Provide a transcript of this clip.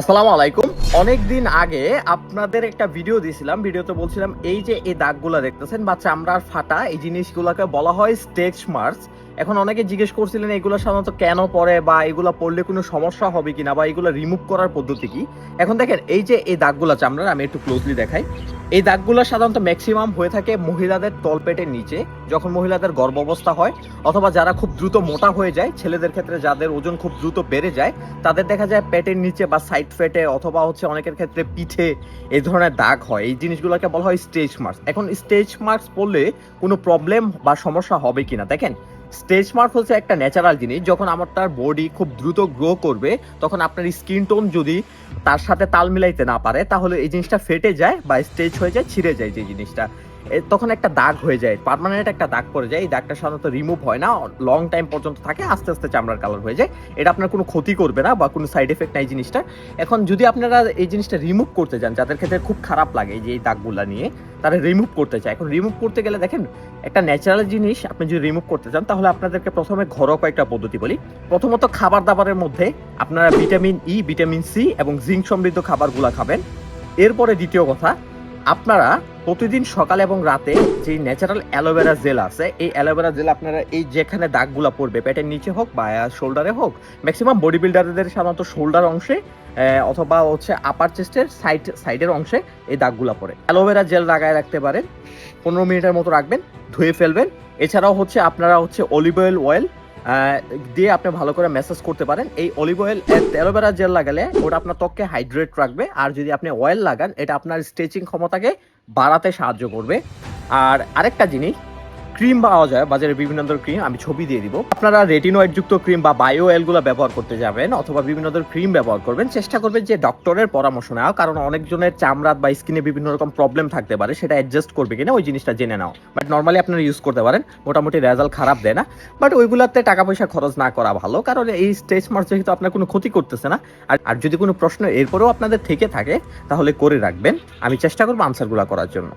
আসসালামু আলাইকুম। অনেক দিন আগে আপনাদের একটা ভিডিও দিয়েছিলাম। ভিডিওতে বলছিলাম, এই যে এই দাগগুলা দেখতেছেন বা চামড়ার ফাটা, এই জিনিসগুলোকে বলা হয় স্টেজ মার্কস এখন অনেকে জিজ্ঞেস করছিলেন, এগুলো সাধারণত কেন পড়ে বা এগুলো পড়লে কোনো সমস্যা হবে কিনা বা এগুলো রিমুভ করার পদ্ধতি কি? এখন দেখেন, এই যে এই দাগগুলো চামড়ার আমি একটু ক্লোজলি দেখাই। এই দাগগুলো সাধারণত ম্যাক্সিমাম হয়ে থাকে মহিলাদের তলপেটের নিচে, যখন মহিলাদের গর্ভাবস্থা হয়, অথবা যারা খুব দ্রুত মোটা হয়ে যায়, ছেলেদের ক্ষেত্রে যাদের ওজন খুব দ্রুত বেড়ে যায়, তাদের দেখা যায় পেটের নিচে বা সাইড ফেটে অথবা হচ্ছে অনেকের ক্ষেত্রে পিঠে এই ধরনের দাগ হয়। এই জিনিসগুলোকে বলা হয় স্টেজ মার্কস এখন স্টেজ মার্কস পড়লে কোনো প্রবলেম বা সমস্যা হবে কিনা দেখেন? স্টেজ মার্ক হচ্ছে একটা ন্যাচারাল জিনিস, যখন আমার তার বডি খুব দ্রুত গ্রো করবে, তখন আপনার স্কিন টোন যদি তার সাথে তাল মিলাইতে না পারে, তাহলে এই জিনিসটা ফেটে যায় বা স্টেজ হয়ে যায়, ছিঁড়ে যায় যে জিনিসটা। তখন একটা দাগ হয়ে যায় পার্মানেন্ট একটা দাগ পড়ে যায়। এই দাগটা সাধারণত রিমুভ হয় না লং টাইম পর্যন্ত থাকে, আস্তে আস্তে চামড়ার কালার হয়ে যায়। এটা আপনার কোনো ক্ষতি করবে না বা কোনো সাইড এফেক্ট নাই জিনিসটা এখন যদি আপনারা এই জিনিসটা রিমুভ করতে চান যাদের ক্ষেত্রে খুব খারাপ লাগে যে এই দাগগুলা নিয়ে, তারা রিমুভ করতে চায়। এখন রিমুভ করতে গেলে দেখেন, একটা ন্যাচারাল জিনিস আপনি যদি রিমুভ করতে চান, তাহলে আপনাদেরকে প্রথমে ঘরোয়া কয়েকটা পদ্ধতি বলি। প্রথমত খাবার দাবারের মধ্যে আপনারা ভিটামিন ই ভিটামিন সি এবং জিঙ্ক সমৃদ্ধ খাবারগুলো খাবেন। এরপরে দ্বিতীয় কথা আপনারা প্রতিদিন সকালে এবং রাতে যে ন্যাচারাল অ্যালোভেরা জেল আছে, এই অ্যালোভেরা জেল আপনারা এই যেখানে দাগগুলো পড়বে, পেটের নিচে হোক বা শোল্ডারে হোক ম্যাক্সিমাম বডি বিল্ডারদের সাধারণত শোল্ডার অংশে অথবা হচ্ছে আপার চেস্টের সাইড সাইডের অংশে এই দাগগুলো পড়ে। অ্যালোভেরা জেল লাগায় রাখতে পারেন, পনেরো মিনিটের মতো রাখবেন, ধুয়ে ফেলবেন। এছাড়াও হচ্ছে আপনারা হচ্ছে অলিভ অয়েল অয়েল দিয়ে আপনি ভালো করে ম্যাসাজ করতে পারেন। এই অলিভ অয়েল অ্যালোভেরা জেল লাগালে ওটা আপনার ত্বককে হাইড্রেট রাখবে। আর যদি আপনি অয়েল লাগান, এটা আপনার স্ট্রেচিং ক্ষমতাকে বাড়াতে সাহায্য করবে। আর আরেকটা জিনিস ক্রিম পাওয়া যায় বাজারে বিভিন্ন ধরনের ক্রিম, আমি ছবি দিয়ে দিব। আপনারা রেটিনয়েড যুক্ত ক্রিম বা বায়ো অয়েলগুলো ব্যবহার করতে যাবেন অথবা বিভিন্ন ধরনের ক্রিম ব্যবহার করবেন। চেষ্টা করবেন যে ডক্টরের পরামর্শ নেওয়া, কারণ অনেকজনের চামড়া বা স্কিনে বিভিন্ন রকম প্রবলেম থাকতে পারে, সেটা অ্যাডজাস্ট করবে কিনা ওই জিনিসটা জেনে নাও। বাট নর্মালি আপনারা ইউজ করতে পারেন, মোটামুটি রেজাল্ট খারাপ দেয় না। বাট ওইগুলোতে টাকা পয়সা খরচ না করা ভালো, কারণ এই স্টেজ মার্চ যেহেতু আপনার কোনো ক্ষতি করতেছে না, আর আর যদি কোনো প্রশ্ন এরপরেও আপনাদের থেকে থাকে, তাহলে করে রাখবেন। আমি চেষ্টা করব আনসারগুলো করার জন্য।